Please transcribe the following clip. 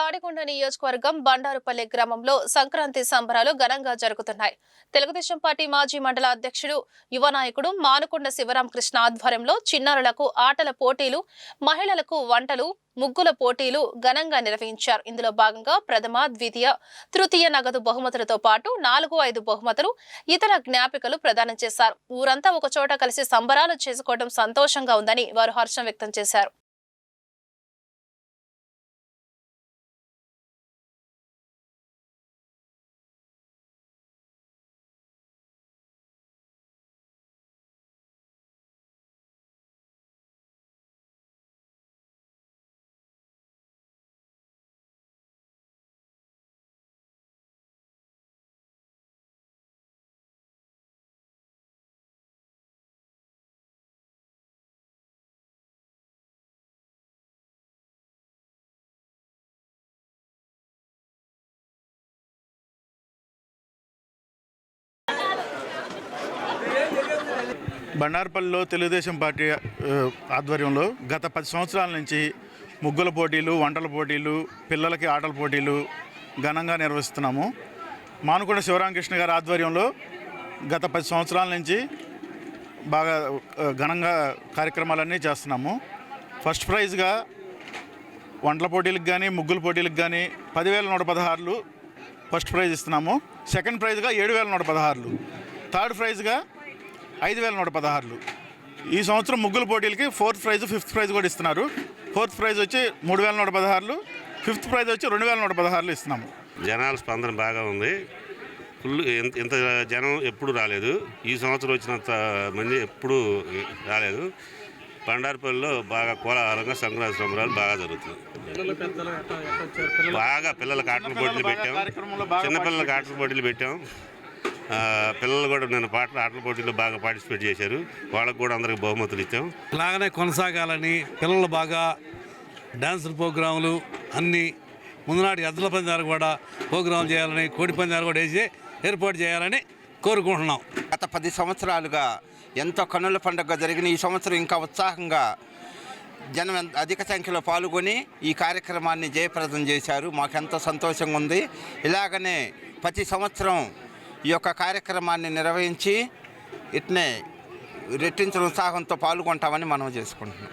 తాడికొండ నియోజకవర్గం బండారుపల్లి గ్రామంలో సంక్రాంతి సంబరాలు ఘనంగా జరుగుతున్నాయి. తెలుగుదేశం పార్టీ మాజీ మండల అధ్యక్షుడు యువ నాయకుడు మానుకొండ శివరామకృష్ణ ఆధ్వర్యంలో చిన్నారులకు ఆటల పోటీలు మహిళలకు వంటలు ముగ్గుల పోటీలు ఘనంగా నిర్వహించారు. ఇందులో భాగంగా ప్రథమ ద్వితీయ తృతీయ నగదు బహుమతులతో పాటు నాలుగు ఐదు బహుమతులు ఇతర జ్ఞాపికలు ప్రదానం చేశారు. ఊరంతా ఒకచోట కలిసి సంబరాలు చేసుకోవడం సంతోషంగా ఉందని వారు హర్షం వ్యక్తం చేశారు. బండార్పల్లిలో తెలుగుదేశం పార్టీ ఆధ్వర్యంలో గత పది సంవత్సరాల నుంచి ముగ్గుల పోటీలు వంటల పోటీలు పిల్లలకి ఆటల పోటీలు ఘనంగా నిర్వహిస్తున్నాము. మానుకొండ శివరామకృష్ణ గారి ఆధ్వర్యంలో గత పది సంవత్సరాల నుంచి బాగా ఘనంగా కార్యక్రమాలన్నీ చేస్తున్నాము. ఫస్ట్ ప్రైజ్గా వంటల పోటీలకు కానీ ముగ్గుల పోటీలకు కానీ పదివేల నూట పదహారులు ఫస్ట్ ప్రైజ్ ఇస్తున్నాము. సెకండ్ ప్రైజ్గా ఏడు వేల నూట పదహారులు. థర్డ్ ప్రైజ్గా ఐదు వేల నూట పదహారులు. ఈ సంవత్సరం ముగ్గుల పోటీలకి ఫోర్త్ ప్రైజ్ ఫిఫ్త్ ప్రైజ్ కూడా ఇస్తున్నారు. ఫోర్త్ ప్రైజ్ వచ్చి మూడు వేల నూట పదహారులు ఫిఫ్త్ ప్రైజ్ వచ్చి రెండు వేల నూట పదహారులు ఇస్తున్నాము. జనాల స్పందన బాగా ఉంది. ఫుల్ ఇంత ఇంత జనం ఎప్పుడు రాలేదు. ఈ సంవత్సరం వచ్చినంత మంది ఎప్పుడు రాలేదు. బండారుపల్లిలో బాగా కోలాహలంగా సంక్రాంతి సంబరాలు బాగా జరుగుతుంది బాగా పిల్లలకి ఆటల పోటీలు పెట్టాం. చిన్నపిల్లలకి ఆటల పోటీలు పెట్టాం. పిల్లలు కూడా నేను పాటలు ఆటల పోటీల్లో బాగా పార్టిసిపేట్ చేశారు. వాళ్ళకు కూడా అందరికి బహుమతులు ఇచ్చాం. ఇలాగనే కొనసాగాలని పిల్లలు బాగా డ్యాన్స్ ప్రోగ్రాములు అన్నీ ముందునాటి ఎద్దుల పందాలు కూడా ప్రోగ్రాం చేయాలని కోడి పందాలు కూడా వేసి ఏర్పాటు చేయాలని కోరుకుంటున్నాం. గత పది సంవత్సరాలుగా ఎంతో కన్నుల పండుగ జరిగిన ఈ సంవత్సరం ఇంకా ఉత్సాహంగా జనం ఎంత- అధిక సంఖ్యలో పాల్గొని ఈ కార్యక్రమాన్ని జయప్రదం చేశారు. మాకెంతో సంతోషంగా ఉంది. ఇలాగనే ప్రతి సంవత్సరం ఈ యొక్క కార్యక్రమాన్ని నిర్వహించి ఇట్నే రెట్టించిన ఉత్సాహంతో పాల్గొంటామని మనం చేసుకుంటున్నాం.